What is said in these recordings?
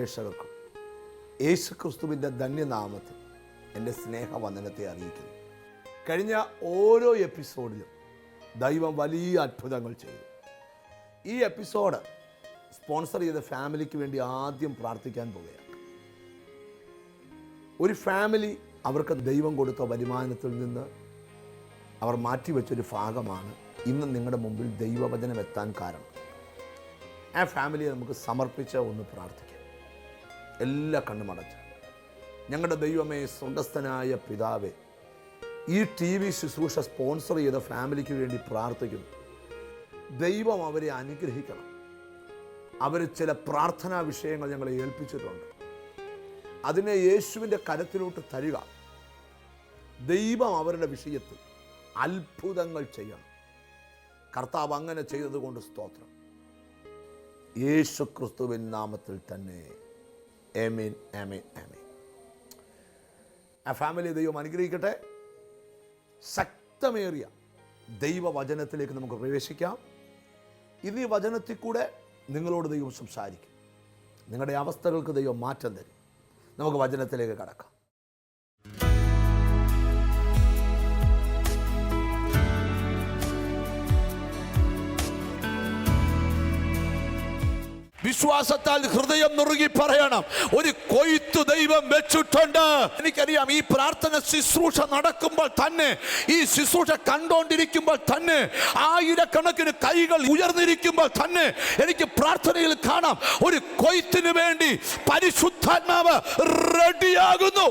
പ്രേക്ഷകർക്കും യേശു ക്രിസ്തുവിന്റെ ധന്യനാമത്തിൽ എന്റെ സ്നേഹവന്ദനത്തെ അറിയിക്കുന്നു. കഴിഞ്ഞ ഓരോ എപ്പിസോഡിലും ദൈവം വലിയ അത്ഭുതങ്ങൾ ചെയ്തു. ഈ എപ്പിസോഡ് സ്പോൺസർ ചെയ്ത ഫാമിലിക്ക് വേണ്ടി ആദ്യം പ്രാർത്ഥിക്കാൻ പോവുകയാണ്. ഒരു ഫാമിലി അവർക്ക് ദൈവം കൊടുത്ത വരുമാനത്തിൽ നിന്ന് അവർ മാറ്റിവെച്ചൊരു ഭാഗമാണ് ഇന്ന് നിങ്ങളുടെ മുമ്പിൽ ദൈവവചനം എത്താൻ കാരണം. ആ ഫാമിലിയെ നമുക്ക് സമർപ്പിച്ച ഒന്ന് പ്രാർത്ഥിക്കാം. എല്ലാ കണ്ണുമടച്ച് ഞങ്ങളുടെ ദൈവമേ സ്വർഗസ്ഥനായ പിതാവേ ഈ ടി വി ശുശ്രൂഷ സ്പോൺസർ ചെയ്ത ഫാമിലിക്ക് വേണ്ടി പ്രാർത്ഥിക്കുന്നു. ദൈവം അവരെ അനുഗ്രഹിക്കണം. അവർ ചില പ്രാർത്ഥനാ വിഷയങ്ങൾ ഞങ്ങളെ ഏൽപ്പിച്ചിട്ടുണ്ട്. അതിനെ യേശുവിന്റെ കരത്തിലോട്ട് തരിക. ദൈവം അവരുടെ വിഷയത്തിൽ അത്ഭുതങ്ങൾ ചെയ്യണം. കർത്താവ് അങ്ങനെ ചെയ്തതുകൊണ്ട് സ്തോത്രം. യേശു ക്രിസ്തുവിൻ നാമത്തിൽ തന്നെ ഏമീൻ ആമീൻ ആമീൻ ആ ഫാമിലി ദൈവം അനുഗ്രഹിക്കട്ടെ. ശക്തമേറിയ ദൈവവചനത്തിലേക്ക് നമുക്ക് പ്രവേശിക്കാം. ഇന്ന് ഈ വചനത്തിൽ കൂടെ നിങ്ങളോട് ദൈവം സംസാരിക്കും. നിങ്ങളുടെ അവസ്ഥകൾക്ക് ദൈവം മാറ്റം തരും. നമുക്ക് വചനത്തിലേക്ക് കടക്കാം. വിശ്വാസത്താൽ ഹൃദയം നുറുകി പറയണം. ഒരു കൊയ്ത്ത് ദൈവം വെച്ചിട്ടുണ്ട്. എനിക്കറിയാം ഈ പ്രാർത്ഥന ശുശ്രൂഷ നടക്കുമ്പോൾ തന്നെ ഈ ശുശ്രൂഷ കണ്ടോണ്ടിരിക്കുമ്പോൾ തന്നെ ആയിരക്കണക്കിന് കൈകൾ ഉയർന്നിരിക്കുമ്പോൾ തന്നെ എനിക്ക് പ്രാർത്ഥനയിൽ കാണാം. ഒരു കൊയ്ത്തിന് വേണ്ടി പരിശുദ്ധാത്മാവ് റെഡിയാകുന്നു.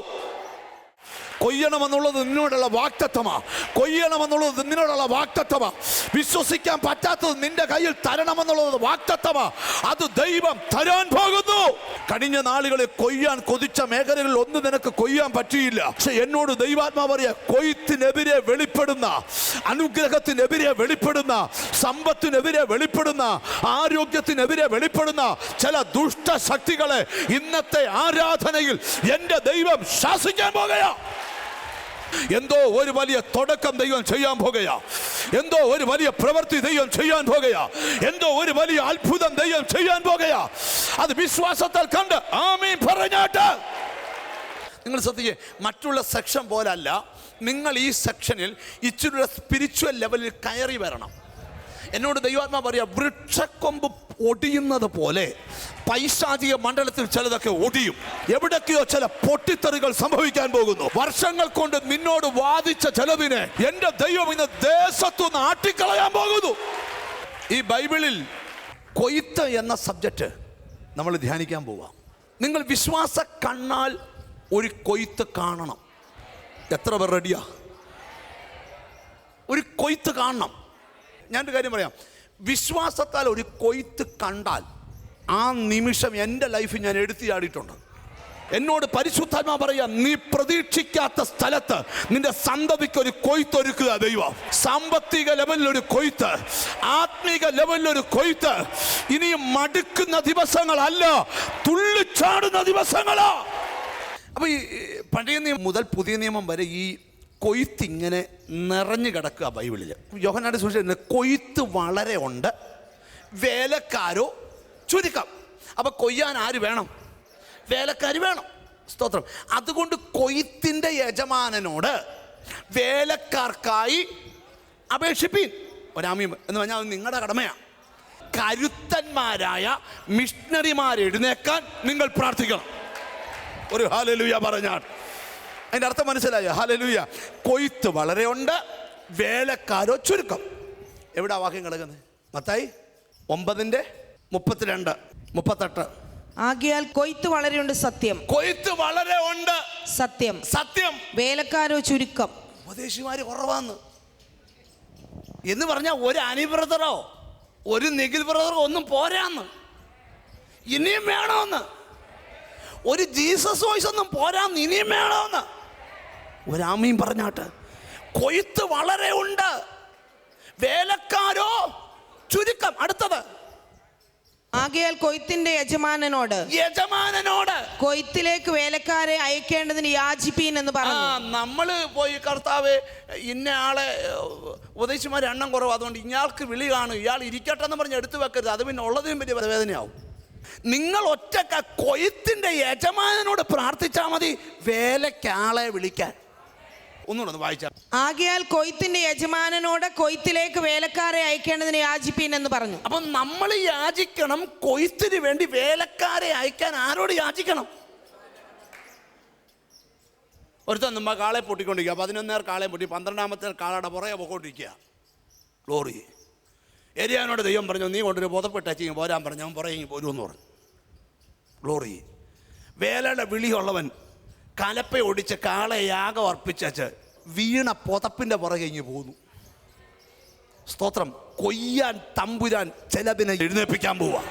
കൊയ്യണമെന്നുള്ളത് നിന്നോടുള്ള വാക്തത്വമാ കൊയ്യണമെന്നുള്ളത് നിന്നോടുള്ള വാക്തത്വമാ വിശ്വസിക്കാൻ പറ്റാത്തത് നിന്റെ കയ്യിൽ തരണമെന്നുള്ളത് വാക്തത്വമാ അത് ദൈവം തരാൻ പോകുന്നു. കഴിഞ്ഞ നാളുകളെ കൊയ്യാൻ കൊതിച്ച മേഖലകളിൽ ഒന്നും നിനക്ക് കൊയ്യാൻ പറ്റിയില്ല. പക്ഷെ എന്നോട് ദൈവാത്മാവ് പറയാ കൊയ്ത്തിനെതിരെ വെളിപ്പെടുന്ന അനുഗ്രഹത്തിനെതിരെ വെളിപ്പെടുന്ന സമ്പത്തിനെതിരെ വെളിപ്പെടുന്ന ആരോഗ്യത്തിനെതിരെ വെളിപ്പെടുന്ന ചില ദുഷ്ടശക്തികളെ ഇന്നത്തെ ആരാധനയിൽ എന്റെ ദൈവം ശാസിക്കാൻ പോകുകയാ എന്തോ ഒരു വലിയ തുടക്കം ദൈവം ചെയ്യാൻ പോകുകയാ. എന്തോ ഒരു വലിയ പ്രവൃത്തി ദൈവം ചെയ്യാൻ പോകുകയാ. എന്തോ ഒരു വലിയ അത്ഭുതം ദൈവം ചെയ്യാൻ പോകുകയാ. അത് വിശ്വാസത്താൽ കണ്ട് ആമീൻ പറഞ്ഞാട്ട്. നിങ്ങൾ ശ്രദ്ധിക്കേ മറ്റുള്ള സെക്ഷൻ പോലല്ല. നിങ്ങൾ ഈ സെക്ഷനിൽ ഇച്ചിരി സ്പിരിച്വൽ ലെവലിൽ കയറി വരണം. എന്നോട് ദൈവാത്മാ പറയാ വൃക്ഷക്കൊമ്പ് ഒടിയുന്നത് പോലെ പൈശാചിക മണ്ഡലത്തിൽ ചിലതൊക്കെ ഒടിയും. എവിടൊക്കെയോ ചില പൊട്ടിത്തെറികൾ സംഭവിക്കാൻ പോകുന്നു. വർഷങ്ങൾ കൊണ്ട് നിന്നോട് വാദിച്ച ചിലതിനെ എന്റെ ദൈവം ഇന്ന് ദേശത്തു നാട്ടിക്കളയാൻ പോകുന്നു. ഈ ബൈബിളിൽ കൊയ്ത്ത് എന്ന സബ്ജക്റ്റ് നമ്മൾ ധ്യാനിക്കാൻ പോവാം. നിങ്ങൾ വിശ്വാസ കണ്ണാൽ ഒരു കൊയ്ത്ത് കാണണം. എത്ര പേർ റെഡിയാ? ഒരു കൊയ്ത്ത് കാണണം. ഞാനൊരു കാര്യം പറയാം. വിശ്വാസത്താൽ ഒരു കൊയ്ത്ത് കണ്ടാൽ ആ നിമിഷം എന്റെ ലൈഫിൽ ഞാൻ എടുത്തു ചാടിയിട്ടുണ്ട്. എന്നോട് പരിശുദ്ധാത്മാ പറയാ നീ പ്രതീക്ഷിക്കാത്ത സ്ഥലത്ത് നിന്റെ സന്തതിക്ക് ഒരു കൊയ്ത്തൊരുക്കുക ദൈവം. സാമ്പത്തിക ലെവലിൽ ഒരു കൊയ്ത്ത് ആത്മീക ലെവലിൽ ഒരു കൊയ്ത്ത്. ഇനി മടുക്കുന്ന ദിവസങ്ങളല്ല തുള്ളിച്ചാടുന്ന ദിവസങ്ങളാ. അപ്പൊ ഈ പഴയ നിയമം മുതൽ പുതിയ നിയമം വരെ ഈ കൊയ്ത്ത് ഇങ്ങനെ നിറഞ്ഞു കിടക്കുക ബൈബിളിൽ യോഹനാട് സൂക്ഷിച്ചു കൊയ്ത്ത് വളരെ ഉണ്ട് വേലക്കാരോ ചുരുക്കം. അപ്പോൾ കൊയ്യാൻ ആര് വേണം? വേലക്കാർ വേണം. സ്തോത്രം. അതുകൊണ്ട് കൊയ്ത്തിന്റെ യജമാനനോട് വേലക്കാർക്കായി അപേക്ഷിപ്പീൻ. ഒരാമീം എന്ന് പറഞ്ഞാൽ അത് നിങ്ങളുടെ കടമയാണ് കരുത്തന്മാരായ മിഷണറിമാർ എഴുന്നേക്കാൻ നിങ്ങൾ പ്രാർത്ഥിക്കണം. ഒരു ഹാലലുയ പറഞ്ഞാൽ. അതിന്റെ അർത്ഥം മനസ്സിലായോ? ഹലലൂയ കൊയ്ത്ത് വളരെ ഉണ്ട് വേലക്കാരോ ചുരുക്കം. എവിടെ വാക്യം കിടക്കുന്നത് മത്തായി ഒമ്പതിന്റെ മുപ്പത്തിരണ്ട് മുപ്പത്തെട്ട്. ആകിയാൽ കൊയ്ത്ത് വളരെ ഉണ്ട് സത്യം. കൊയ്ത്ത് വളരെ ഉണ്ട്. സത്യം. സത്യം. വേലക്കാരോ ചുരുക്കം. ഉപദേശിമാര് കുറവാന്ന്. എന്ന് പറഞ്ഞാൽ ഒരു അനി ബ്രദറോ ഒരു നിഖിൽ ബ്രദറോ ഒന്നും പോരാന്ന്. ഇനിയും വേണമെന്ന് ഒരു ജീസസ് വോയിസ് ഒന്നും പോരാന്ന് ഇനിയും വേണമെന്ന് ഒരാമയും പറഞ്ഞാട്ട് കൊയ്ത്ത് വളരെ ഉണ്ട്. വേലക്കാരോ? ചുരുക്കം. അടുത്തത്. ആകയാൽ കൊയ്ത്തിന്റെ യജമാനനോട്. യജമാനനോട്. കൊയ്ത്തിലേക്ക് വേലക്കാരെ അയക്കേണ്ടതിന് യാചിപ്പീൻ എന്ന് പറഞ്ഞു. നമ്മൾ പോയി കർത്താവ് ഇന്ന ആളെ ഉപദേശിമാർ എണ്ണം കുറവ്. അതുകൊണ്ട് ഇയാൾക്ക് വിളി കാണും. ഇയാൾ ഇരിക്കട്ടെ എന്ന് പറഞ്ഞ് എടുത്തു വെക്കരുത്. അത് പിന്നെ ഉള്ളതിനും വലിയ വേദനയാവും നിങ്ങൾ ഒറ്റക്ക കൊയ്ത്തിന്റെ യജമാനനോട് പ്രാർത്ഥിച്ചാൽ മതി. വേലക്കാളെ വിളിക്കാൻ. ഒന്നുകൂടെ ഒന്ന് വായിച്ചാൽ ആകിയാൽ കൊയ്ത്തിന്റെ യജമാനനോട് കൊയ്ത്തിലേക്ക് വേലക്കാരെ അയക്കേണ്ടതിന് യാചിപ്പീൻ എന്ന് പറഞ്ഞു. അപ്പം നമ്മൾ യാചിക്കണം കൊയ്ത്തിന് വേണ്ടി വേലക്കാരെ അയക്കാൻ ആരോട് യാചിക്കണം? ഒരുത്തൻ നമ്മ കാളെ പൊട്ടിക്കൊണ്ടിരിക്കുക പതിനൊന്നേർ കാളെ പൊട്ടി പന്ത്രണ്ടാമത്തെ കാളയുടെ പുറകെ പൊക്കോണ്ടിരിക്കുക. ലോറി ഏരിയാനോട് ദൈവം പറഞ്ഞു നീ കൊണ്ടൊരു പുതപ്പെട്ടേച്ചിങ് പോരാൻ പറഞ്ഞു അവൻ പുറകെ പോരുമെന്ന് പറഞ്ഞു. ലോറി വേലയുടെ വിളിയുള്ളവൻ കലപ്പ ഒടിച്ച് കാളെ യാഗം അർപ്പിച്ചു വീണ പുതപ്പിന്റെ പുറകെ ഇങ്ങ് പോന്നു സ്തോത്രം. കൊയ്യാൻ തമ്പുരാൻ ചിലതിനെ എഴുന്നേൽപ്പിക്കാൻ പോവാ.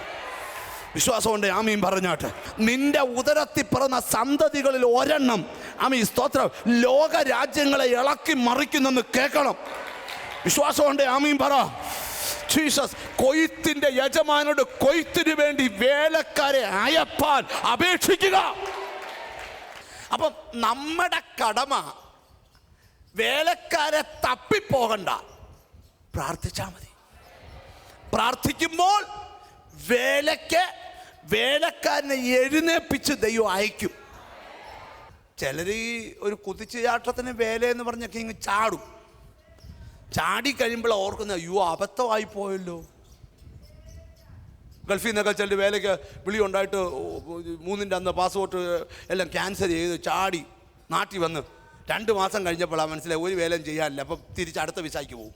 വിശ്വാസമുണ്ട് ആമീൻ പറഞ്ഞാട്ട്. നിന്റെ ഉദരത്തിൽ പിറന്ന സന്തതികളിൽ ഒരെണ്ണം ആമീ സ്തോത്രം ലോക രാജ്യങ്ങളെ ഇളക്കി മറിക്കുന്നെന്ന് കേൾക്കണം. വിശ്വാസമുണ്ട് ആമീൻ പറ. ജീസസ് കൊയ്ത്തിന്റെ യജമാനോട് കൊയ്ത്തിനു വേണ്ടി വേലക്കാരെ അയപ്പാൻ അപേക്ഷിക്കുക. അപ്പം നമ്മുടെ കടമ വേലക്കാരെ തപ്പിപ്പോകണ്ട. പ്രാർത്ഥിച്ചാൽ മതി. പ്രാർത്ഥിക്കുമ്പോൾ വേലയ്ക്ക് വേലക്കാരനെ എഴുന്നേപ്പിച്ച് ദൈവം അയക്കും. ചിലർ ഈ ഒരു കുതിച്ചുചാട്ടത്തിന് വേല എന്ന് പറഞ്ഞൊക്കെ ഇങ്ങ് ചാടും. ചാടി കഴിയുമ്പോൾ ഓർക്കുന്ന അയ്യോ അബദ്ധമായി പോയല്ലോ. ഗൾഫിൽ നിന്നൊക്കെ ചിലർ വേലയ്ക്ക് വിളി ഉണ്ടായിട്ട് മൂന്നിന്റെ അന്ന് പാസ്പോർട്ട് എല്ലാം ക്യാൻസൽ ചെയ്ത് ചാടി നാട്ടിൽ വന്ന് രണ്ട് മാസം കഴിഞ്ഞപ്പോൾ ആ മനസ്സിലായി ഒരു വേലയും ചെയ്യാനില്ല. അപ്പം തിരിച്ച് അടുത്ത വിസായിക്ക് പോകും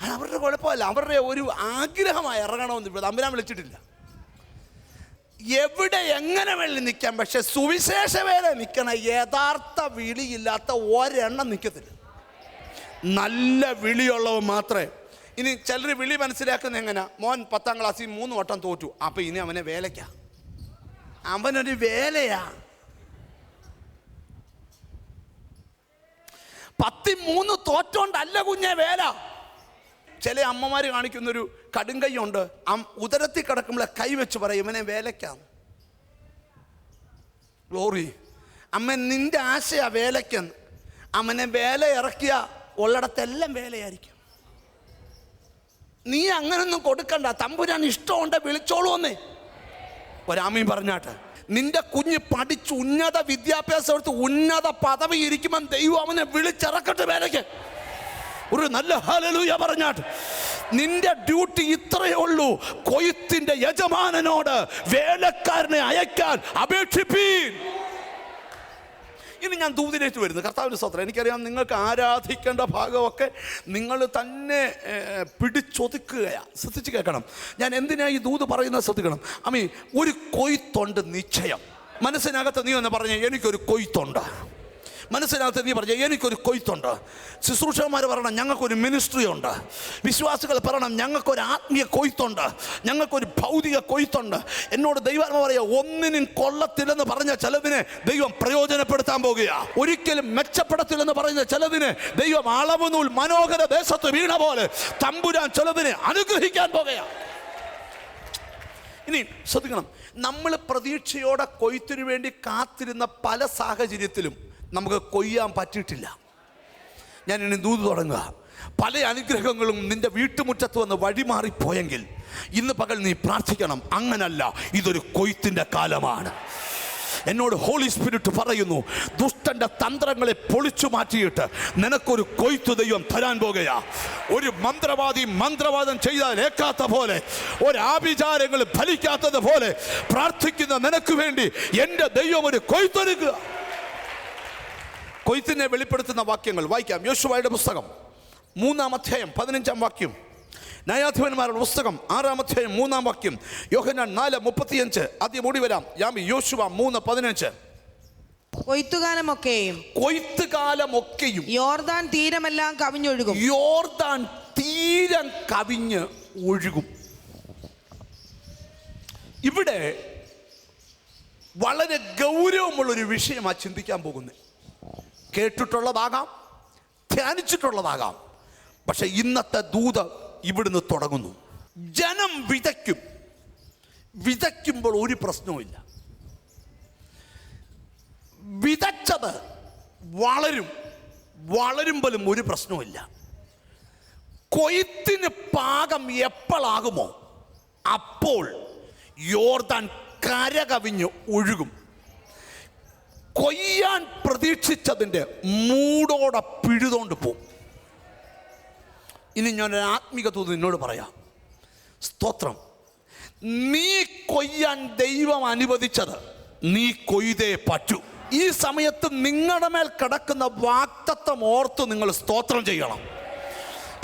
അത് അവരുടെ കുഴപ്പമല്ല. അവരുടെ ഒരു ആഗ്രഹമായി ഇറങ്ങണമെന്ന് തമ്പുരാൻ വിളിച്ചിട്ടില്ല. എവിടെ എങ്ങനെ വെള്ളി നിൽക്കാം. പക്ഷെ സുവിശേഷ വേല നിൽക്കണ യഥാർത്ഥ വിളിയില്ലാത്ത ഒരെണ്ണം നിൽക്കത്തില്ല. നല്ല വിളിയുള്ളവ മാത്രമേ. ഇനി ചിലർ വിളി മനസ്സിലാക്കുന്ന എങ്ങനെ? മോൻ പത്താം ക്ലാസ്സിൽ മൂന്ന് വട്ടം തോറ്റു. അപ്പം ഇനി അവനെ വേലയ്ക്കാ. അവനൊരു വേലയാ. പത്തി മൂന്ന് തോറ്റോണ്ടല്ല കുഞ്ഞെ വേല. ചില അമ്മമാർ കാണിക്കുന്നൊരു കടുങ്കൈയുണ്ട് ഉദരത്തിൽ കിടക്കുമ്പോഴെ കൈവച്ച് പറയും ഇവനെ വേലയ്ക്കാം. ഗ്ലോറി അമ്മ നിന്റെ ആശയാ വേലയ്ക്കെന്ന് അമ്മനെ വേല ഇറക്കിയ ഉള്ളടത്തെല്ലാം വേലയായിരിക്കും. നീ അങ്ങനൊന്നും കൊടുക്കണ്ട. തമ്പുരാൻ ഇഷ്ടമുണ്ട് വിളിച്ചോളൂ എന്നേ ഒരാമയും പറഞ്ഞാട്ട്. നിന്റെ കുഞ്ഞ് പഠിച്ച് ഉന്നത വിദ്യാഭ്യാസം എടുത്ത് ഉന്നത പദവി ഇരിക്കുമ്പോൾ ദൈവം അവനെ വിളിച്ചിറക്കട്ടെ വേലയ്ക്ക് ഒരു നല്ല ഹലലൂയ പറഞ്ഞാട്ട്. നിന്റെ ഡ്യൂട്ടി ഇത്രയേ ഉള്ളൂ. കൊയ്ത്തിന്റെ യജമാനനോട് വേലക്കാരനെ അയക്കാൻ അപേക്ഷിപ്പീൻ. ഇനി ഞാൻ ദൂതിലേക്ക് വരുന്നു. കർത്താവിന്റെ സ്വത്രം എനിക്കറിയാം നിങ്ങൾക്ക് ആരാധിക്കേണ്ട ഭാഗമൊക്കെ നിങ്ങൾ തന്നെ പിടിച്ചൊതുക്കുകയാണ് ശ്രദ്ധിച്ച് കേൾക്കണം. ഞാൻ എന്തിനാ ഈ ദൂത് പറയുന്നത് ശ്രദ്ധിക്കണം. അമ്മീ ഒരു കൊയ്ത്തുണ്ട് നിശ്ചയം. മനസ്സിനകത്ത് നീ ഒന്ന് പറഞ്ഞ എനിക്കൊരു കൊയ്ത്തുണ്ട്. മനസ്സിനകത്ത് നീ പറഞ്ഞു എനിക്കൊരു കൊയ്ത്തുണ്ട്. ശുശ്രൂഷകന്മാർ പറയണം ഞങ്ങൾക്കൊരു മിനിസ്ട്രി ഉണ്ട്. വിശ്വാസികൾ പറയണം ഞങ്ങൾക്കൊരു ആത്മീയ കൊയ്ത്തുണ്ട്. ഞങ്ങൾക്കൊരു ഭൗതിക കൊയ്ത്തുണ്ട്. എന്നോട് ദൈവാത്മ പറയുക ഒന്നിനും കൊള്ളത്തില്ലെന്ന് പറഞ്ഞ ചിലവിനെ ദൈവം പ്രയോജനപ്പെടുത്താൻ പോകുക ഒരിക്കലും മെച്ചപ്പെടത്തില്ലെന്ന് പറഞ്ഞ ചിലവിനെ ദൈവം അളവ് നൂൽ മനോഹര ദേശത്ത് വീണ പോലെ തമ്പുരാൻ ചിലവിനെ അനുഗ്രഹിക്കാൻ പോകുകയാണ് ഇനി ശ്രദ്ധിക്കണം നമ്മൾ പ്രതീക്ഷയോടെ കൊയ്ത്തിനു വേണ്ടി കാത്തിരുന്ന പല സാഹചര്യത്തിലും നമുക്ക് കൊയ്യാൻ പറ്റിയിട്ടില്ല. ഞാൻ ഇനി ദൂത് തുടങ്ങുക. പല അനുഗ്രഹങ്ങളും നിന്റെ വീട്ടുമുറ്റത്ത് വന്ന് വഴിമാറിപ്പോയെങ്കിൽ ഇന്ന് പകൽ നീ പ്രാർത്ഥിക്കണം. അങ്ങനല്ല ഇതൊരു കൊയ്ത്തിന്റെ കാലമാണ്. എന്നോട് ഹോളി സ്പിരിറ്റ് പറയുന്നു ദുഷ്ടന്റെ തന്ത്രങ്ങളെ പൊളിച്ചു മാറ്റിയിട്ട് നിനക്കൊരു കൊയ്ത്തു ദൈവം തരാൻ പോകുകയാ. ഒരു മന്ത്രവാദി മന്ത്രവാദം ചെയ്താൽ ഏക്കാത്ത പോലെ ഒരാഭിചാരങ്ങൾ ഫലിക്കാത്തത് പോലെ പ്രാർത്ഥിക്കുന്ന നിനക്ക് വേണ്ടി എന്റെ ദൈവം ഒരു കൊയ്ത്തൊരുക്കുക. കൊയ്ത്തിനെ വെളിപ്പെടുത്തുന്ന വാക്യങ്ങൾ വായിക്കാം. യോശുവയുടെ പുസ്തകം മൂന്നാം അധ്യായം പതിനഞ്ചാം വാക്യം. ന്യായാധിപന്മാരുടെ പുസ്തകം ആറാം അധ്യായം മൂന്നാം വാക്യം. യോഹനാൻ നാല് മുപ്പത്തിയഞ്ച്. ആദ്യം ഓടി വരാം. യാമി യോശുവ മൂന്ന് പതിനഞ്ച്. കൊയ്ത്തുകാലമൊക്കെയും കൊയ്ത്തുകാലമൊക്കെയും യോർദാൻ തീരമെല്ലാം കവിഞ്ഞൊഴുകും. യോർദാൻ തീരം കവിഞ്ഞ് ഒഴുകും. ഇവിടെ വളരെ ഗൗരവമുള്ളൊരു വിഷയമാണ് ചിന്തിക്കാൻ പോകുന്നത്. കേട്ടിട്ടുള്ളതാകാം ധ്യാനിച്ചിട്ടുള്ളതാകാം. പക്ഷെ ഇന്നത്തെ ദൂത് ഇവിടുന്ന് തുടങ്ങുന്നു. ജനം വിതയ്ക്കും. വിതയ്ക്കുമ്പോൾ ഒരു പ്രശ്നവുമില്ല വിതച്ചത് വളരും. വളരുമ്പോഴും ഒരു പ്രശ്നവുമില്ല കൊയ്ത്തിന് പാകം എപ്പോഴാകുമോ അപ്പോൾ യോർദാൻ കരകവിഞ്ഞ് ഒഴുകും. കൊയ്യാൻ പ്രതീക്ഷിച്ചതിന്റെ മൂടോടെ പിഴുതോണ്ട് പോവും. ഇനി ആത്മിക ആത്മീക തോത് നിന്നോട് പറയാം. സ്തോത്രം. നീ കൊയ്യാൻ ദൈവം അനുവദിച്ചത് നീ കൊയ്തേ പറ്റൂ. ഈ സമയത്ത് നിങ്ങളുടെ മേൽ കിടക്കുന്ന വാക്തത്വം ഓർത്ത് നിങ്ങൾ സ്തോത്രം ചെയ്യണം.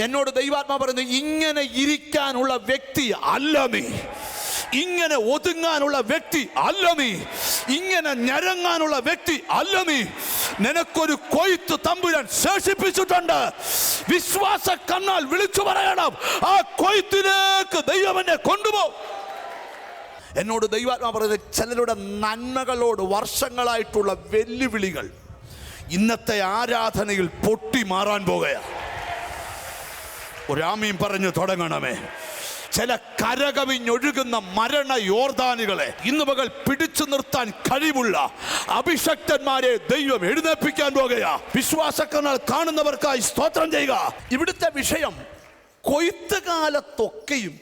എന്നോട് ദൈവാത്മാ പറയുന്നു ഇങ്ങനെ ഇരിക്കാനുള്ള വ്യക്തി അല്ല നീ. ഇങ്ങനെ ഒതുങ്ങാനുള്ള വ്യക്തി അല്ല നീ. ഇങ്ങനെ ഞരങ്ങാനുള്ള വ്യക്തി അല്ല നീ. നിനക്കൊരു കൊയ്ത്ത് തമ്പുരാൻ ശേഷിപ്പിച്ചിട്ടുണ്ട്. വിശ്വാസ കണ്ണാൽ വിളിച്ചു പറയണം. ആ കൊയ്ത്തിലേക്ക് ദൈവം കൊണ്ടുപോ എന്നോട് ദൈവാത്മാ പറയുന്നത് ചിലരുടെ നന്മകളോട് വർഷങ്ങളായിട്ടുള്ള വെല്ലുവിളികൾ ഇന്നത്തെ ആരാധനയിൽ പൊട്ടി മാറാൻ പോകുകയാണ്. ഒരാമീൻ പറഞ്ഞു തുടങ്ങണമേ. ചില കരകവിഞ്ഞൊഴുകുന്ന മരണ യോർദാനുകളെ ഇന്ന് മകൾ പിടിച്ചു നിർത്താൻ കഴിവുള്ള അഭിഷക്തന്മാരെ ദൈവം എഴുന്നേൽപ്പിക്കാൻ പോകുകയാ. വിശ്വാസക്കനാൽ കാണുന്നവർക്കായി സ്തോത്രം ചെയ്യുക. ഇവിടുത്തെ വിഷയം കൊയ്ത്ത് കാലത്തൊക്കെയും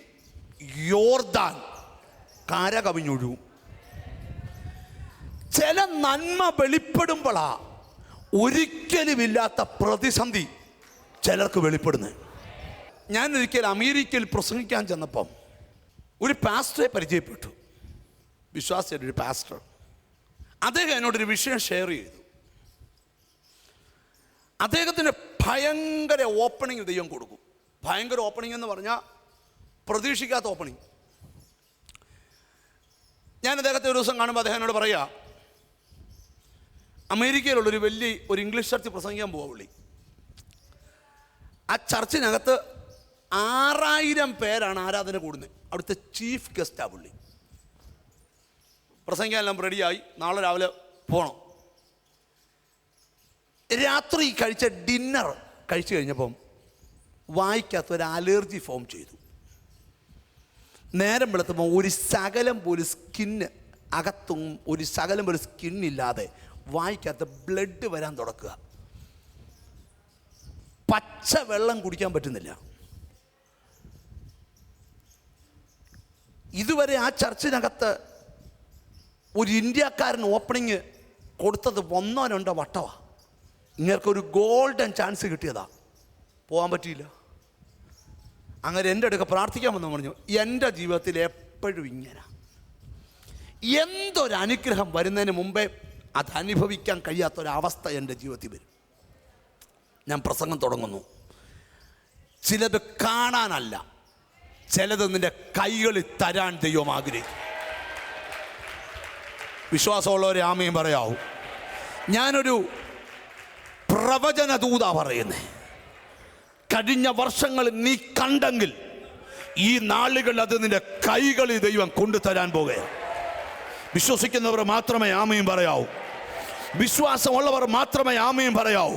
യോർദാൻ കരകവിഞ്ഞൊഴുകും. ചില നന്മ വെളിപ്പെടുമ്പോഴാ ഒരിക്കലുമില്ലാത്ത പ്രതിസന്ധി ചിലർക്ക് വെളിപ്പെടുന്നത്. ഞാൻ ഒരിക്കൽ അമേരിക്കയിൽ പ്രസംഗിക്കാൻ ചെന്നപ്പം ഒരു പാസ്റ്ററെ പരിചയപ്പെട്ടു. വിശ്വാസിയുടെ ഒരു പാസ്റ്റർ. അദ്ദേഹം എന്നോടൊരു വിഷയം ഷെയർ ചെയ്തു. അദ്ദേഹത്തിന് ഭയങ്കര ഓപ്പണിംഗ് ദൈവം കൊടുക്കും. ഭയങ്കര ഓപ്പണിംഗ് എന്ന് പറഞ്ഞാൽ പ്രതീക്ഷിക്കാത്ത ഓപ്പണിംഗ് ഞാൻ അദ്ദേഹത്തെ ഒരു ദിവസം കാണുമ്പോൾ അദ്ദേഹം എന്നോട് പറയാ അമേരിക്കയിലുള്ളൊരു വലിയ ഒരു ഇംഗ്ലീഷ് ചർച്ച് പ്രസംഗിക്കാൻ പോവാ പുള്ളി. ആ ചർച്ചിനകത്ത് ആറായിരം പേരാണ് ആരാധന കൂടുന്നത്. അവിടുത്തെ ചീഫ് ഗസ്റ്റാണ് പുള്ളി. പ്രസംഗിക്കാനെല്ലാം റെഡിയായി നാളെ രാവിലെ പോകണം രാത്രി കഴിച്ച ഡിന്നർ കഴിച്ചു കഴിഞ്ഞപ്പം വായിക്കാത്ത ഒരു അലർജി ഫോം ചെയ്തു. നേരം വെളുത്തുമ്പോൾ ഒരു ശകലം പോലും സ്കിന്ന് അകത്തും ഒരു ശകലം പോലും സ്കിന്നില്ലാതെ വായിക്കാത്ത ബ്ലഡ് വരാൻ തുടക്കുക. പച്ച വെള്ളം കുടിക്കാൻ പറ്റുന്നില്ല. ഇതുവരെ ആ ചർച്ചിനകത്ത് ഒരു ഇന്ത്യക്കാരൻ ഓപ്പണിങ് കൊടുത്തത് ഒന്നോ രണ്ടോ വട്ടവാ. ഇങ്ങനൊരു ഗോൾഡൻ ചാൻസ് കിട്ടിയതാ. പോകാൻ പറ്റിയില്ല. അങ്ങനെ എന്റെ അടുക്ക പ്രാർത്ഥിക്കാമെന്ന് പറഞ്ഞു എന്റെ ജീവിതത്തിൽ എപ്പോഴും ഇങ്ങനെ. എന്തൊരനുഗ്രഹം വരുന്നതിന് മുമ്പേ അത് അനുഭവിക്കാൻ കഴിയാത്തൊരവസ്ഥ എന്റെ ജീവിതത്തിൽ വരും. ഞാൻ പ്രസംഗം തുടങ്ങുന്നു. ചിലത് കാണാനല്ല. ചിലത് നിന്റെ കൈകളിൽ തരാൻ ദൈവം ആഗ്രഹിക്കും വിശ്വാസമുള്ളവരെ ആമയും പറയാവൂ. ഞാനൊരു പ്രവചന ദൂത പറയുന്നേ. കഴിഞ്ഞ വർഷങ്ങൾ നീ കണ്ടെങ്കിൽ ഈ നാളുകൾ അത് നിന്റെ കൈകളിൽ ദൈവം കൊണ്ടുതരാൻ പോകുകയാണ്. വിശ്വസിക്കുന്നവർ മാത്രമേ ആമയും പറയാവൂ. വിശ്വാസമുള്ളവർ മാത്രമേ ആമയും പറയാവൂ.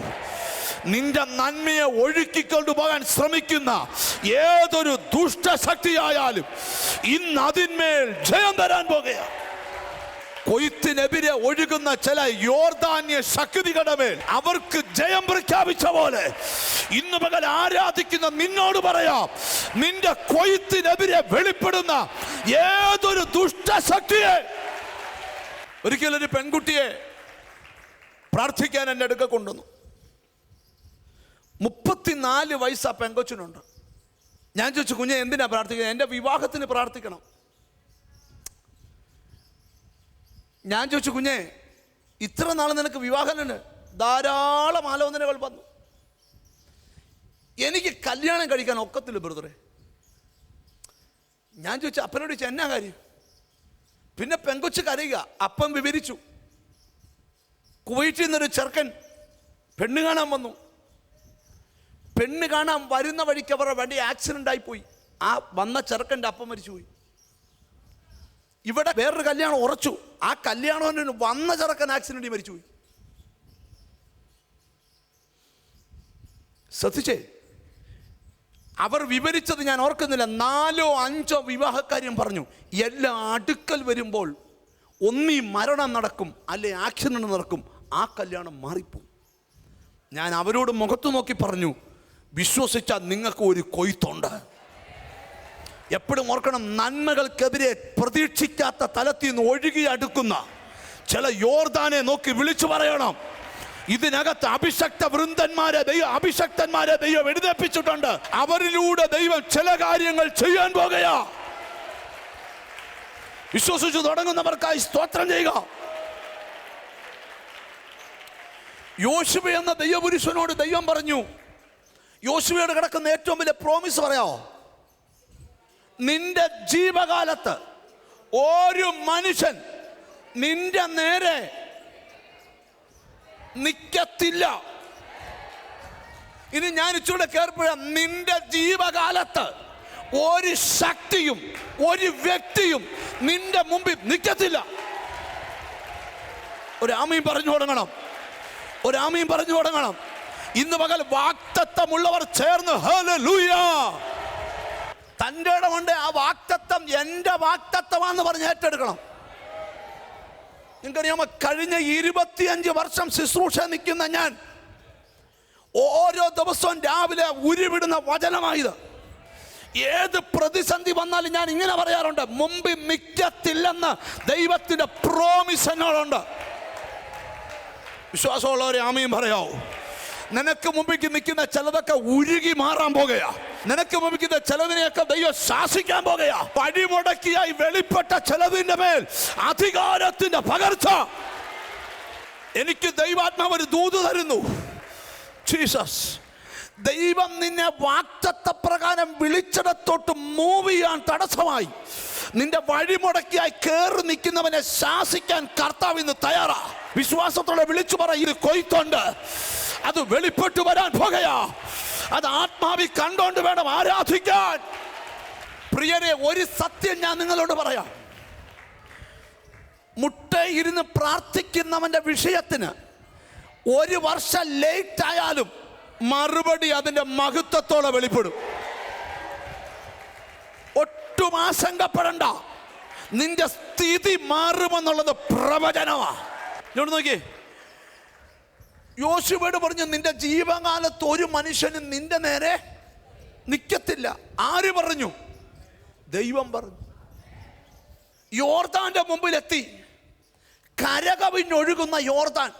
നിന്റെ നന്മയെ ഒഴുക്കിക്കൊണ്ടുപോകാൻ ശ്രമിക്കുന്ന ഏതൊരു ദുഷ്ടശക്തിയായാലും ഇന്ന് അതിന്മേൽ ജയം തരാൻ പോകുകയാണ് കൊയ്ത്തിനെതിരെ ഒഴുകുന്ന ചില യോർദാന്യ ശക്തികളുടെ മേൽ അവർക്ക് ജയം പ്രഖ്യാപിച്ച പോലെ ഇന്ന് പകൽ ആരാധിക്കുന്ന നിന്നോട് പറയാം നിന്റെ കൊയ്ത്തിനെതിരെ വെളിപ്പെടുന്ന ഏതൊരു ദുഷ്ടശക്തിയെ? ഒരിക്കലൊരു പെൺകുട്ടിയെ പ്രാർത്ഥിക്കാൻ എന്റെ അടുക്ക കൊണ്ടുവന്നു. മുപ്പത്തിനാല് വയസ്സ് ആ പെങ്കൊച്ചിനുണ്ട്. ഞാൻ ചോദിച്ചു കുഞ്ഞെ എന്തിനാ പ്രാർത്ഥിക്കുന്നത്? എന്റെ വിവാഹത്തിന് പ്രാർത്ഥിക്കണം. ഞാൻ ചോദിച്ചു കുഞ്ഞെ ഇത്ര നാൾ നിനക്ക് വിവാഹമുണ്ട്. ധാരാളം ആലോചനകൾ വന്നു. എനിക്ക് കല്യാണം കഴിക്കാൻ ഒക്കത്തില്ല ബ്രദറെ. ഞാൻ ചോദിച്ചു അപ്പനോട് ചോദിച്ചു എന്നാ കാര്യം? പിന്നെ പെങ്കൊച്ച് കരയുക. അപ്പം വിവരിച്ചു. കുവൈറ്റിൽ നിന്നൊരു ചെറുക്കൻ പെണ്ണ് കാണാൻ വന്നു. പെണ്ണ് കാണാൻ വരുന്ന വഴിക്ക് അവരുടെ വണ്ടി ആക്സിഡന്റ് ആയിപ്പോയി പോയി. ആ വന്ന ചെറുക്കന്റെ അപ്പം മരിച്ചുപോയി ഇവിടെ വേറൊരു കല്യാണം ഉറച്ചു. ആ കല്യാണത്തിന് വന്ന ചെറുക്കൻ ആക്സിഡന്റിൽ മരിച്ചുപോയി ശ്രദ്ധിച്ചേ? അവർ വിവരിച്ചത് ഞാൻ ഓർക്കുന്നില്ല. നാലോ അഞ്ചോ വിവാഹക്കാര്യം പറഞ്ഞു. എല്ലാ അടുക്കൽ വരുമ്പോൾ ഒന്നീ മരണം നടക്കും അല്ലെ ആക്സിഡന്റ് നടക്കും ആ കല്യാണം മാറിപ്പോവും. ഞാൻ അവരോട് മുഖത്തു നോക്കി പറഞ്ഞു വിശ്വസിച്ചാൽ നിങ്ങൾക്ക് ഒരു കൊയ്ത്തുണ്ട്. എപ്പോഴും ഓർക്കണം നന്മകൾക്കെതിരെ പ്രതീക്ഷിക്കാത്ത തലത്തിൽ നിന്ന് ഒഴുകി അടുക്കുന്ന ചില യോർദാനെ നോക്കി വിളിച്ചു പറയണം. ഇതിനകത്ത് അഭിഷക്ത വൃന്ദന്മാരെ ദൈവം അഭിഷക്തന്മാരെ ദൈവം എഴുന്നേപ്പിച്ചിട്ടുണ്ട്. അവരിലൂടെ ദൈവം ചില കാര്യങ്ങൾ ചെയ്യാൻ പോകുകയാ. വിശ്വസിച്ചു തുടങ്ങുന്നവർക്കായി സ്തോത്രം ചെയ്യുക. യോശുവ എന്ന ദൈവപുരുഷനോട് ദൈവം പറഞ്ഞു യോശുവയോട് കിടക്കുന്ന ഏറ്റവും വലിയ പ്രോമിസ് പറയാമോ നിന്റെ ജീവകാലത്ത് ഒരു മനുഷ്യൻ നിന്റെ നേരെ നിക്കത്തില്ല. ഇനി ഞാൻ ഇച്ചിരി കേർപ്പുഴ നിന്റെ ജീവകാലത്ത് ഒരു ശക്തിയും ഒരു വ്യക്തിയും നിന്റെ മുമ്പിൽ നിൽക്കത്തില്ല ഒരാമയും പറഞ്ഞു തുടങ്ങണം. ഒരാമയും പറഞ്ഞു തുടങ്ങണം. ഇന്ന് പകൽ വാക്തത്വമുള്ളവർ ചേർന്ന് തന്റെ ഇടമുണ്ട് ആ വാക്തത്വം എന്റെ വാക്തത്വമാണെന്ന് പറഞ്ഞ് ഏറ്റെടുക്കണം. നിങ്ങൾക്കറിയാമോ കഴിഞ്ഞ ഇരുപത്തിയഞ്ച് വർഷം ശുശ്രൂഷ നിൽക്കുന്ന ഞാൻ ഓരോ ദിവസവും രാവിലെ ഉരുവിടുന്ന വചനമായത് ഏത് പ്രതിസന്ധി വന്നാലും ഞാൻ ഇങ്ങനെ പറയാറുണ്ട് മുമ്പിൽ മിക്കത്തില്ലെന്ന് ദൈവത്തിന്റെ പ്രോമിസ് വിശ്വാസമുള്ളവരെ ആമയും പറയാവൂ. നിനക്ക് മുമ്പിക്ക് നിൽക്കുന്ന ചിലതൊക്കെ ഉരുകി മാറാൻ പോകുകയാ. നിനക്ക് മുമ്പിക്കുന്ന ചിലതിനെയൊക്കെ ദൈവം ശാസിക്കാൻ പോകുകയാ. പടിമുടക്കിയായി വെളിപ്പെട്ട ചിലതിന്റെ മേൽ അധികാരത്തിന്റെ പകർച്ച. എനിക്ക് ദൈവാത്മാവ് ഒരു ദൂത് തരുന്നു. ജീസസ് ദൈവം നിന്നെ വാക്തത്വപ്രകാരം വിളിച്ചിടത്തോട്ട് മൂവ് ചെയ്യാൻ തടസ്സമായി. നിന്റെ വഴിമുടക്കിയായി കയറി നിൽക്കുന്നവനെ ശാസിക്കാൻ കർത്താവ് ഇന്ന് തയ്യാറാ. വിശ്വാസത്തോടെ വിളിച്ചു പറ ഇത് കൊയ്ത്തുണ്ട്. അത് വെളിപ്പെട്ടു വരാൻ പോകുകയാ അത് ആത്മാവി കണ്ടോണ്ട് വേണം ആരാധിക്കാൻ. പ്രിയരെ ഒരു സത്യം ഞാൻ നിങ്ങളോട് പറയാം. മുട്ടയിരുന്ന് പ്രാർത്ഥിക്കുന്നവന്റെ വിഷയത്തിന് ഒരു വർഷം ലേറ്റ് ആയാലും മറുപടി അതിന്റെ മഹത്വത്തോടെ വെളിപ്പെടും. ഒട്ടും ആശങ്കപ്പെടണ്ട. നിന്റെ സ്ഥിതി മാറുമെന്നുള്ളത് പ്രവചനമാണ് ഇങ്ങോട്ട് യോശുവോട് പറഞ്ഞു നിന്റെ ജീവകാലത്ത് ഒരു മനുഷ്യനും നിന്റെ നേരെ നിൽക്കത്തില്ല ആര് പറഞ്ഞു? ദൈവം പറഞ്ഞു. യോർദാന്റെ മുമ്പിലെത്തി. കരകവിഞ്ഞൊഴുകുന്ന യോർദാൻ.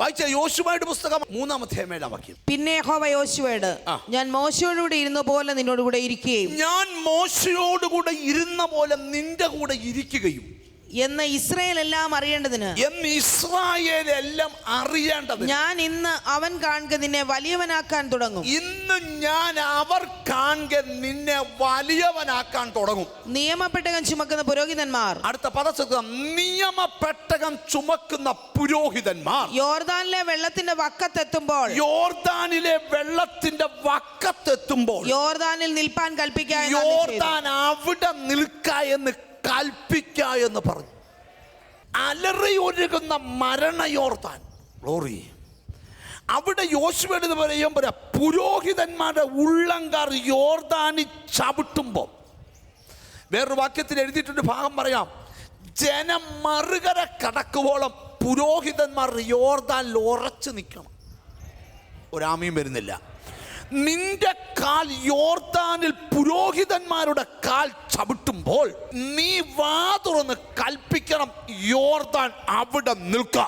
വായിച്ച യോശുവയുടെ പുസ്തകം മൂന്നാമത്തെ ഏഴാം വാക്യം. പിന്നെ യഹോവ യോശുവയോട്. ഞാൻ മോശയോടുകൂടെ ഇരുന്ന പോലെ നിന്നോട് കൂടെ ഇരിക്കുകയും ഞാൻ മോശയോടുകൂടെ ഇരുന്ന പോലെ നിന്റെ കൂടെ ഇരിക്കുകയും എന്ന് ഇസ്രായേൽ എല്ലാം അറിയേണ്ടതിന് എന്ന് ഇസ്രായേൽ എല്ലാം അറിയേണ്ടത് ഞാൻ ഇന്ന് അവൻ കാണുക നിന്നെ വലിയവനാക്കാൻ തുടങ്ങും. ഇന്ന് ഞാൻ അവർ കാണുക നിന്നെ വലിയവനാക്കാൻ തുടങ്ങും. നിയമപ്പെട്ടകം ചുമക്കുന്ന പുരോഹിതന്മാർ അടുത്ത പദശബ്ദം നിയമപ്പെട്ടകം ചുമക്കുന്ന പുരോഹിതന്മാർ. യോർദാനിലെ വെള്ളത്തിന്റെ വക്കത്തെത്തുമ്പോൾ യോർദാനിലെ വെള്ളത്തിന്റെ വക്കത്തെത്തുമ്പോൾ യോർദാനിൽ നിൽപ്പാൻ ചെയ്തു. യോർദാൻ അവിടെ നിൽക്ക എന്ന് കൽപ്പിക്ക എന്ന് പറഞ്ഞു. അലറി ഒഴുകുന്ന മരണയോർത്താൻ ഗ്ലോറി അവിടെ യോശുവെടുത്ത് പറയുമ്പോൾ പുരോഹിതന്മാരുടെ ഉള്ളങ്കാർ യോർദാനി ചവിട്ടുമ്പോൾ വേറൊരു വാക്യത്തിൽ എഴുതിയിട്ടുണ്ട് ഭാഗം പറയാം. ജനം മറുകര കടക്കുവോളം പുരോഹിതന്മാർ യോർദാനിൽ ഉറച്ചു നിൽക്കണം. ഒരാമയും വരുന്നില്ല. നിന്റെ കാൽ യോർദാനിൽ പുരോഹിതന്മാരുടെ കാൽ ചവിട്ടുമ്പോൾ നീ വാ തുറന്ന് കൽപ്പിക്കണം യോർദാൻ അവിടെ നിൽക്ക.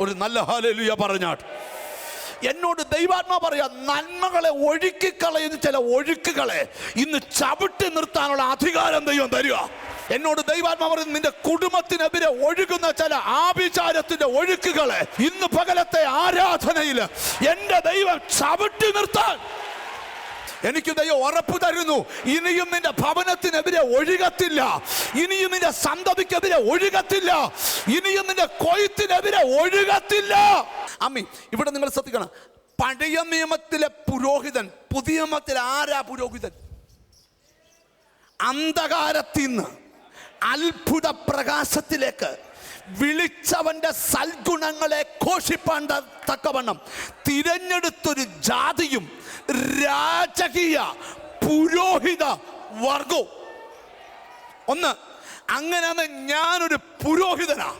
ഒരു നല്ല ഹാലലുയ പറഞ്ഞാട്ട് എന്നോട് ദൈവാത്മാ പറയാ നന്മകളെ ഒഴുക്കിക്കളയുന്ന ചില ഒഴുക്കുകളെ ഇന്ന് ചവിട്ടി നിർത്താനുള്ള അധികാരം ദൈവം തരിക. എന്നോട് ദൈവാത്മാ പറയുന്നത് നിന്റെ കുടുംബത്തിനെതിരെ ഒഴുകുന്ന ചില ആഭിചാരത്തിന്റെ ഒഴുക്കുകളെ ഇന്ന് പകലത്തെ ആരാധനയിൽ എന്റെ ദൈവം ചവിട്ടി നിർത്താൻ എനിക്ക് ദൈവം ഉറപ്പ് തരുന്നു. ഇനിയും നിന്റെ ഭവനത്തിനെതിരെ ഒഴുകത്തില്ല. ഇനിയും നിന്റെ സന്തതിക്കെതിരെ ഒഴുകത്തില്ല. ഇനിയും നിന്റെ കൊയ്ത്തിനെതിരെ ഒഴുകത്തില്ല. അമ്മി ഇവിടെ നിങ്ങൾ ശ്രദ്ധിക്കണം. പഴയ നിയമത്തിലെ പുരോഹിതൻ പുതിയ നിയമത്തിലെ ആരാ പുരോഹിതൻ? അന്ധകാരത്തിൽ നിന്ന് അത്ഭുത പ്രകാശത്തിലേക്ക് വിളിച്ചവന്റെ സൽഗുണങ്ങളെ ഘോഷിപ്പാൻ തക്കവണ്ണം തിരഞ്ഞെടുത്തൊരു ജാതിയും രാജകീയ പുരോഹിത വർഗവും. ഒന്ന് അങ്ങനെയാണ് ഞാനൊരു പുരോഹിതനാ.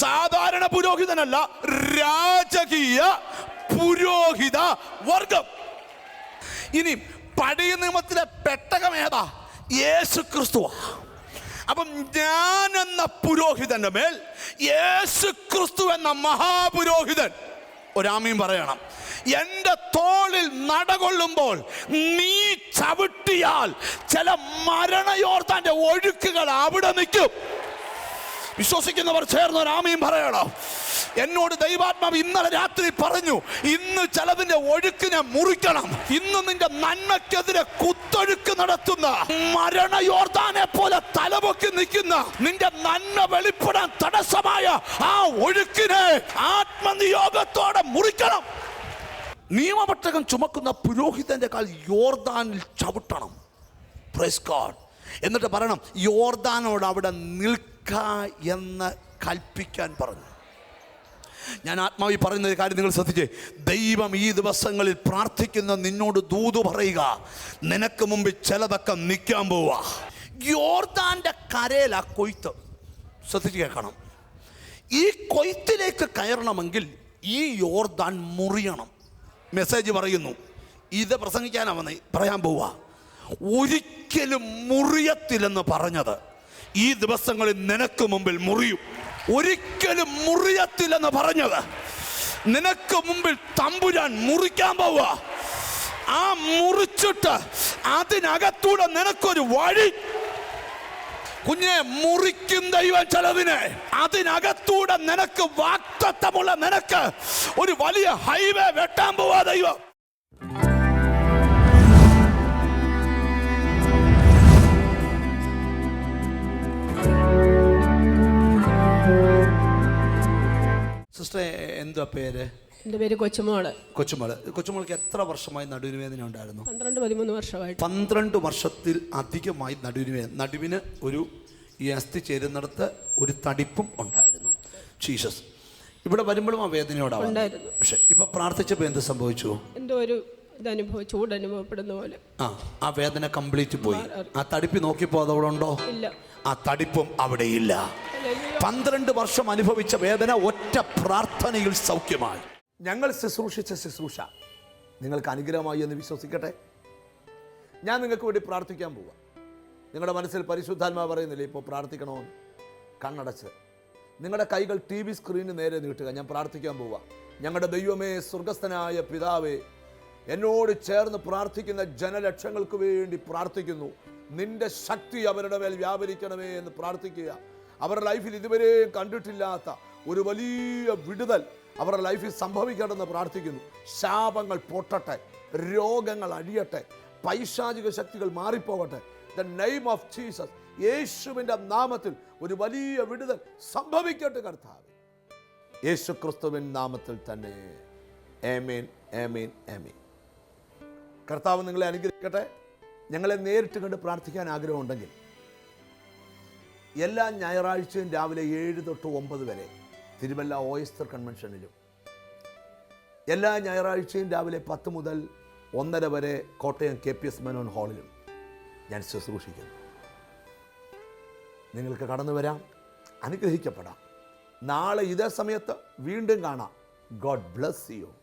സാധാരണ പുരോഹിതനല്ല രാജകീയ പുരോഹിത വർഗം. ഇനി പഴയ നിയമത്തിലെ പെട്ടകം ഏതാ? യേശു ക്രിസ്തുവ അപ്പം ഞാൻ എന്ന പുരോഹിതന്റെ മേൽ യേശു ക്രിസ്തു എന്ന മഹാപുരോഹിതൻ ഒരാമയും പറയണം എന്റെ തോളിൽ നടകൊള്ളുമ്പോൾ നീ ചവിട്ടിയാൽ ചില മരണയോർത്താന്റെ ഒഴുക്കുകൾ അവിടെ നിൽക്കും. വിശ്വസിക്കുന്നവർ ചേർന്ന് ഒരാമയും പറയണം. എന്നോട് ദൈവാത്മാവ് ഇന്നലെ രാത്രി പറഞ്ഞു ഇന്ന് ചിലതിന്റെ ഒഴുക്കിനെ മുറിക്കണം. ഇന്ന് നിന്റെ നന്മയ്ക്കെതിരെ കുത്തൊഴുക്ക് നടത്തുന്ന മരണയോർദാനെ പോലെ തലപൊക്കി നിൽക്കുന്ന നിന്റെ നന്മ വെളിപ്പെടാൻ തടസ്സമായ ആ ഒഴുക്കിനെ ആത്മനിയോഗത്തോടെ മുറിക്കണം. നിയമപട്ടകം ചുമക്കുന്ന പുരോഹിതന്റെ കാൽ യോർദാനിൽ ചവിട്ടണം. പ്രൈസ് എന്നിട്ട് പറയണം യോർദാനോട് അവിടെ നിൽക്ക എന്ന് കൽപ്പിക്കാൻ പറഞ്ഞു. ഞാൻ ആത്മാവി പറയുന്ന ഒരു കാര്യം നിങ്ങൾ ശ്രദ്ധിച്ചേ. ദൈവം ഈ ദിവസങ്ങളിൽ പ്രാർത്ഥിക്കുന്ന നിന്നോട് ദൂതു പറയുക. നിനക്ക് മുമ്പിൽ ചിലതൊക്കെ നിൽക്കാൻ പോവുക. യോർദാന്റെ കരയിലാ കൊയ്ത്ത്. ശ്രദ്ധിച്ച് കേൾക്കണം. ഈ കൊയ്ത്തിലേക്ക് കയറണമെങ്കിൽ ഈ യോർദാൻ മുറിയണം. മെസ്സേജ് പറയുന്നു. ഇത് പ്രസംഗിക്കാനാ വന്നേ. പറയാൻ പോവാ ഒരിക്കലും മുറിയത്തില്ലെന്ന് പറഞ്ഞത്. ഈ ദിവസങ്ങളിൽ നിനക്ക് മുമ്പിൽ മുറിയും. ഒരിക്കലും മുറിയത്തില്ലെന്ന് പറഞ്ഞത്. നിനക്ക് മുമ്പിൽ തമ്പുരാൻ മുറിക്കാൻ പോവുക. ആ മുറിച്ചിട്ട് അതിനകത്തൂടെ നിനക്കൊരു വഴി. കുഞ്ഞെ മുറിക്കും ദൈവം ചെലവിനെ. അതിനകത്തൂടെ നിനക്ക് വാക്തത്വമുള്ള നിനക്ക് ഒരു വലിയ ഹൈവേ വെട്ടാൻ പോവാ ദൈവം. സിസ്റ്റർ എന്താ പേര്? എന്റെ പേര് കൊച്ചുമോൾ. കൊച്ചുമോൾ. കൊച്ചുമോൾക്ക് എത്ര വർഷമായി നടുവിനുവേദന ഉണ്ടായിരുന്നു? പന്ത്രണ്ട് പതിമൂന്ന് വർഷമായിട്ട്. പന്ത്രണ്ട് വർഷത്തിൽ അധികമായി നടുവിന് നടുവിന് ഒരു ഈ അസ്ഥി ചേരുന്നിടത്ത് ഒരു തടിപ്പും ഉണ്ടായിരുന്നു. ജീസസ്. ഇവിടെ വരുമ്പോഴും ആ വേദനയോടാണ്. പക്ഷെ ഇപ്പൊ പ്രാർത്ഥിച്ചപ്പോൾ എന്ത് സംഭവിച്ചു? എന്തോ ഒരു ഇതനുഭവം ചൂട് അനുഭവപ്പെടുന്ന പോലെ. ആ ആ വേദന കംപ്ലീറ്റ് പോയി. ആ തടിപ്പ് നോക്കിപ്പോ അതവിടെ ഉണ്ടോ? ഇല്ല. ആ തടിപ്പും അവിടെ ഇല്ല. പന്ത്രണ്ട് വർഷം അനുഭവിച്ച വേദന ഒറ്റ പ്രാർത്ഥനയിൽ സൗഖ്യമായി. ഞങ്ങൾ ശുശ്രൂഷിച്ച ശുശ്രൂഷ. നിങ്ങൾക്ക് അനുഗ്രഹമായി എന്ന് വിശ്വസിക്കട്ടെ? ഞാൻ നിങ്ങൾക്ക് വേണ്ടി പ്രാർത്ഥിക്കാൻ പോവാം. നിങ്ങളുടെ മനസ്സിൽ പരിശുദ്ധാത്മാ പറയുന്നില്ലേ ഇപ്പോൾ പ്രാർത്ഥിക്കണമെന്ന് കണ്ണടച്ച്. നിങ്ങളുടെ കൈകൾ ടി വി സ്ക്രീനിന് നേരെ നീട്ടുക. ഞാൻ പ്രാർത്ഥിക്കാൻ പോവാം. ഞങ്ങളുടെ ദൈവമേ സ്വർഗസ്ഥനായ പിതാവേ എന്നോട് ചേർന്ന് പ്രാർത്ഥിക്കുന്ന ജനലക്ഷങ്ങൾക്ക് വേണ്ടി പ്രാർത്ഥിക്കുന്നു. നിന്റെ ശക്തി അവരുടെ മേൽ വ്യാപരിക്കണമേ എന്ന് പ്രാർത്ഥിക്കുക. അവരുടെ ലൈഫിൽ ഇതുവരെയും കണ്ടിട്ടില്ലാത്ത ഒരു വലിയ വിടുതൽ അവരുടെ ലൈഫിൽ സംഭവിക്കണമെന്ന് പ്രാർത്ഥിക്കുന്നു. ശാപങ്ങൾ പൊട്ടട്ടെ രോഗങ്ങൾ അഴിയട്ടെ പൈശാചിക ശക്തികൾ മാറിപ്പോകട്ടെ. ദ നെയിം ഓഫ് ജീസസ് യേശുവിന്റെ നാമത്തിൽ ഒരു വലിയ വിടുതൽ സംഭവിക്കട്ടെ കർത്താവ്. യേശു ക്രിസ്തുവിൻ നാമത്തിൽ തന്നെ. ഏമേൻ ഏമേൻ ഏമേൻ കർത്താവ് നിങ്ങളെ അനുഗ്രഹിക്കട്ടെ. ഞങ്ങളെ നേരിട്ട് കണ്ട് പ്രാർത്ഥിക്കാൻ ആഗ്രഹമുണ്ടെങ്കിൽ എല്ലാ ഞായറാഴ്ചയും രാവിലെ ഏഴ് തൊട്ട് ഒമ്പത് വരെ തിരുവല്ല ഓയസ്റ്റർ കൺവെൻഷനിലും. എല്ലാ ഞായറാഴ്ചയും രാവിലെ പത്ത് മുതൽ ഒന്നര വരെ Kottayam K P S Menon ഹാളിലും ഞാൻ ശുശ്രൂഷിക്കുന്നു. നിങ്ങൾക്ക് കടന്നു വരാം അനുഗ്രഹിക്കപ്പെടാം. നാളെ ഇതേ സമയത്ത് വീണ്ടും കാണാം. God bless you.